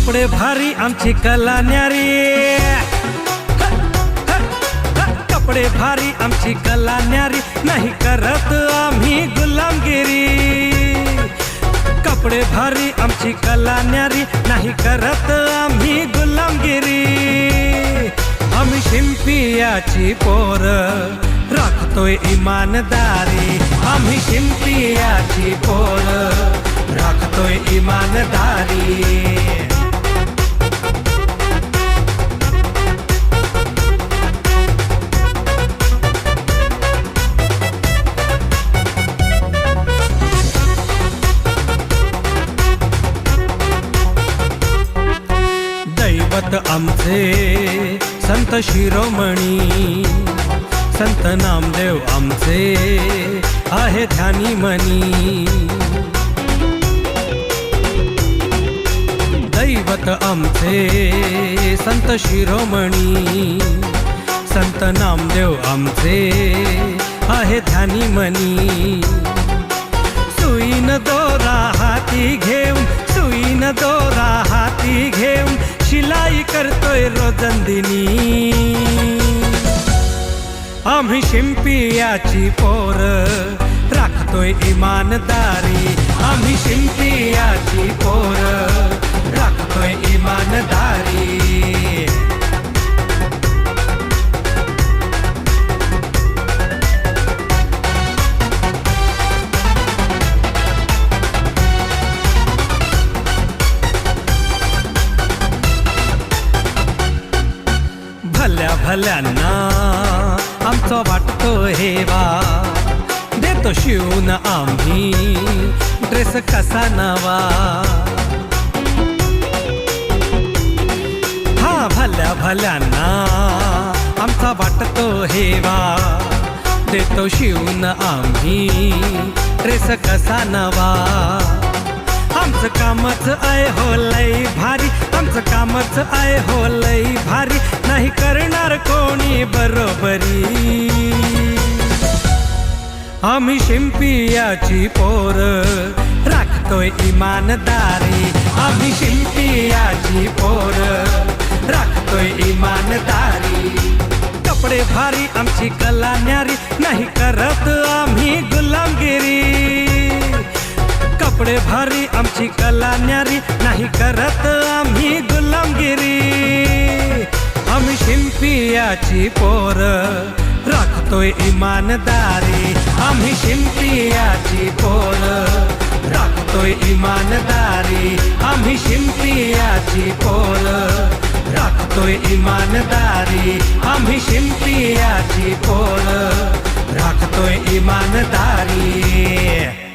कपडे भारी, आमची कला न्यारी। कपडे भारी, आमची कला न्यारी, नाही करत आम्ही गुलामगिरी। कपडे भारी, आमची कला न्यारी, नाही करत आम्ही गुलामगिरी। आम्ही शिंपियाची पोर राखतोय इमानदारी। आम्ही शिंपियाची पोर राखतोय इमानदारी। दैवत आमचे. संत शिरोमणी संत नामदेव आमचे. आहे ध्यानी मनी. दैवत आमचे संत शिरोमणी संत नामदेव आमचे. आहे ध्यानी मनी. सुईन दोरा हाती घे शिलाई करतोय रोजंदिनी. आम्ही शिंपियाची पोर राखतोय इमानदारी. आम्ही शिंपियाची पोर भल्या भल्यांना आमचा वाटतो हेवा. देतो शिवून आम्ही ड्रेस कसा नवा. हा भल्या भल्यांना आमचा वाटतो हेवा. देतो शिवून आम्ही ड्रेस कसा नवा. आमचं कामच आहे हो लई भारी. आमचं कामच आहे हो लई भारी. नाही करणार कोणी बरोबरी. आम्ही शिंपियाची पोर राखतोय इमानदारी. आम्ही शिंपियाची पोर राखतोय इमानदारी. कपडे भारी आमची कला न्यारी. नाही करत आम्ही गुलामगिरी. कपडे भारी आमची कला न्यारी नाही करत आम्ही गुलामगिरी. आम्ही शिंपियाची पोर राखतोय इमानदारी. आम्ही शिंपियाची पोर राखतोय इमानदारी. आम्ही शिंपियाची पोर राखतोय इमानदारी. आम्ही शिंपियाची पोर राखतोय इमानदारी.